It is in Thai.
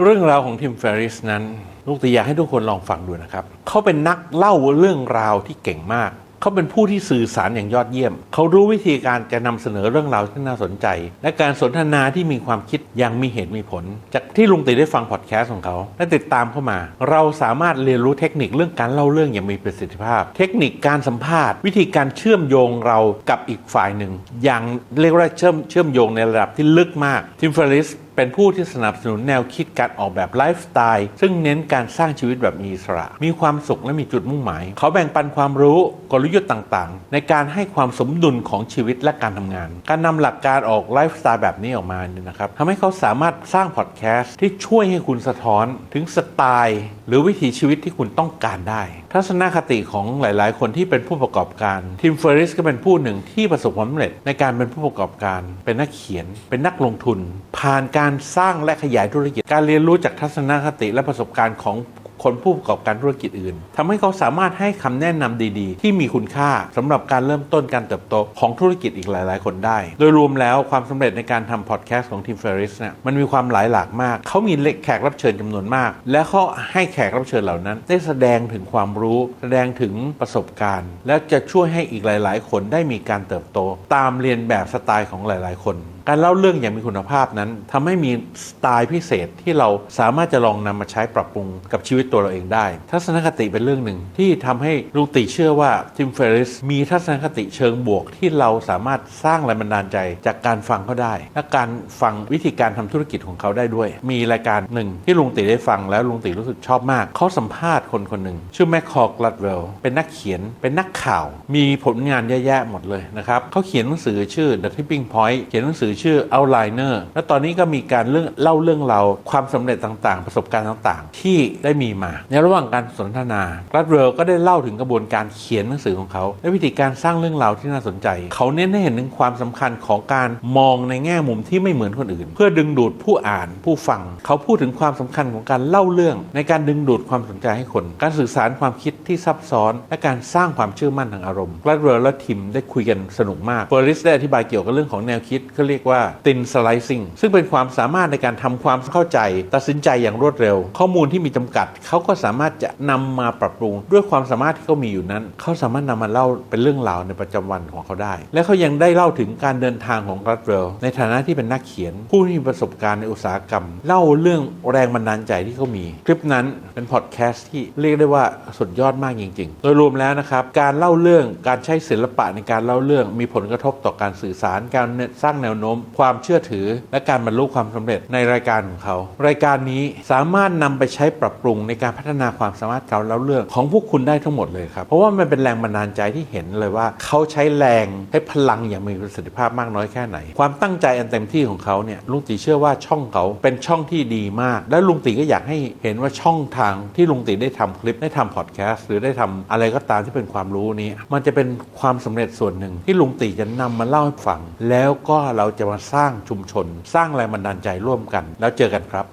เรื่องราวของทิมเฟรริสนั้นลูกตีอยากให้ทุกคนลองฟังดูนะครับ เขาเป็นนักเล่าเรื่องราวที่เก่งมาก เขาเป็นผู้ที่สื่อสารอย่างยอดเยี่ยม เขารู้วิธีการจะนำเสนอเรื่องราวที่น่าสนใจ และการสนทนาที่มีความคิดอย่างมีเหตุมีผล จากที่ลุงตีได้ฟังพอดแคสต์ของเขา และติดตามเข้ามา เราสามารถเรียนรู้เทคนิคเรื่องการเล่าเรื่องอย่างมีประสิทธิภาพ เทคนิคการสัมภาษณ์ วิธีการเชื่อมโยงเรากับอีกฝ่ายหนึ่ง อย่างเรียกว่าเชื่อมเชื่อมโยงในระดับที่ลึกมากทิมเฟรริสเป็นผู้ที่สนับสนุนแนวคิดการออกแบบไลฟ์สไตล์ซึ่งเน้นการสร้างชีวิตแบบมีอิสระ มีความสุขและมีจุดมุ่งหมาย เขาแบ่งปันความรู้กลยุทธ์ต่างๆ ในการให้ความสมดุลของชีวิตและการทำงาน การนำหลักการออกไลฟ์สไตล์แบบนี้ออกมาเนี่ยนะครับทำให้เขาสามารถสร้างพอดแคสต์ที่ช่วยให้คุณสะท้อนถึงสไตล์ หรือวิถีชีวิตที่คุณต้องการได้ ทัศนคติของหลาย ๆ คนที่เป็นผู้ประกอบการทิมเฟอริสก็เป็นผู้หนึ่งที่ประสบความสำเร็จในการเป็นผู้ประกอบการ เป็นนักเขียน เป็นนักลงทุน ผ่านการสร้างและขยายธุรกิจ การเรียนรู้จากทัศนคติและประสบการณ์ของ คนผู้ประกอบการธุรกิจอื่นทำให้เขาสามารถให้คำแนะนำดีๆ ที่มีคุณค่าสำหรับการเริ่มต้นการเติบโตของธุรกิจอีกหลาย ๆ คนได้ โดยรวมแล้วความสำเร็จในการทำพอดแคสต์ของทีมเฟรริสเนี่ยมันมีความหลายหลากมาก เขามีแขกรับเชิญจำนวนมาก และเขาให้แขกรับเชิญเหล่านั้น ได้แสดงถึงความรู้ แสดงถึงประสบการณ์ และจะช่วยให้อีกหลาย ๆ คนได้มีการเติบโต ตามเรียนแบบสไตล์ของหลาย ๆ คนการเล่าเรื่องอย่างมีคุณภาพนั้นทำให้มีสไตล์พิเศษที่เราสามารถจะลองนำมาใช้ปรับปรุงกับชีวิตตัวเราเองได้ ทัศนคติเป็นเรื่องหนึ่งที่ทำให้ลุงติเชื่อว่าทิมเฟริสมีทัศนคติเชิงบวกที่เราสามารถสร้างแรงบันดาลใจจากการฟังเขาได้ และการฟังวิธีการทำธุรกิจของเขาได้ด้วย มีรายการหนึ่งที่ลุงติได้ฟังแล้วลุงติรู้สึกชอบมาก เขาสัมภาษณ์คนคนหนึ่งชื่อแมคคอร์กลัดเวลเป็นนักเขียนเป็นนักข่าว มีผลงานเยอะแยะหมดเลยนะครับเขาเขียนหนังสือชื่อ The Tipping Point เขียนหนังสือชื่อ Outliner และตอนนี้ก็มีการเรื่องเล่าเรื่องราวความสำเร็จต่างๆ ประสบการณ์ต่างๆ ที่ได้มีมา ในระหว่างการสนทนาลัดเวลก็ได้เล่าถึงกระบวนการเขียนหนังสือของเขา และวิธีการสร้างเรื่องราวที่น่าสนใจ เขาเน้นให้เห็นถึงความสำคัญของการมองในแง่มุมที่ไม่เหมือนคนอื่น เพื่อดึงดูดผู้อ่านผู้ฟัง เขาพูดถึงความสำคัญของการเล่าเรื่อง ในการดึงดูดความสนใจให้คน การสื่อสารความคิดที่ซับซ้อน และการสร้างความเชื่อมั่นทางอารมณ์ลัดเวลและทิมได้คุยกันสนุกมากเฟอริสได้อธิบายเกี่ยวกับเรื่องของแนวคิดเขาเรียกว่า thin slicing ซึ่งเป็นความสามารถในการทำความเข้าใจ ตัดสินใจอย่างรวดเร็ว ข้อมูลที่มีจำกัดเขาก็สามารถจะนำมาปรับปรุง ด้วยความสามารถที่เขามีอยู่นั้น เขาสามารถนำมาเล่าเป็นเรื่องราวในประจำวันของเขาได้ และเขายังได้เล่าถึงการเดินทางของรัตเวลในฐานะที่เป็นนักเขียน ผู้ที่มีประสบการณ์ในอุตสาหกรรม เล่าเรื่องแรงบันดาลใจที่เขามี คลิปนั้นเป็นพอดแคสต์ที่เรียกได้ว่าสุดยอดมากจริง ๆ โดยรวมแล้วนะครับการเล่าเรื่องการใช้ศิลปะในการเล่าเรื่องมีผลกระทบต่อการสื่อสารการสร้างแนวโน้ม ความเชื่อถือ และการบรรลุความสำเร็จในรายการของเขา รายการนี้สามารถนำไปใช้ปรับปรุงในการพัฒนาความสามารถการเล่าเรื่องของพวกคุณได้ทั้งหมดเลยครับ เพราะว่ามันเป็นแรงบันดาลใจที่เห็นเลยว่าเขาใช้แรงใช้พลังอย่างมีประสิทธิภาพมากน้อยแค่ไหน ความตั้งใจอันเต็มที่ของเขาเนี่ยลุงตีเชื่อว่าช่องเขาเป็นช่องที่ดีมาก และลุงตีก็อยากให้เห็นว่าช่องทางที่ลุงตีได้ทำคลิปได้ทำพอดแคสต์หรือได้ทำอะไรก็ตามที่เป็นความรู้นี้ มันจะเป็นความสำเร็จส่วนหนึ่ง ที่ลุงตีจะนำมาเล่าให้ฟัง แล้วก็เราจะมาสร้างชุมชน สร้างแรงบันดาลใจร่วมกัน แล้วเจอกันครับ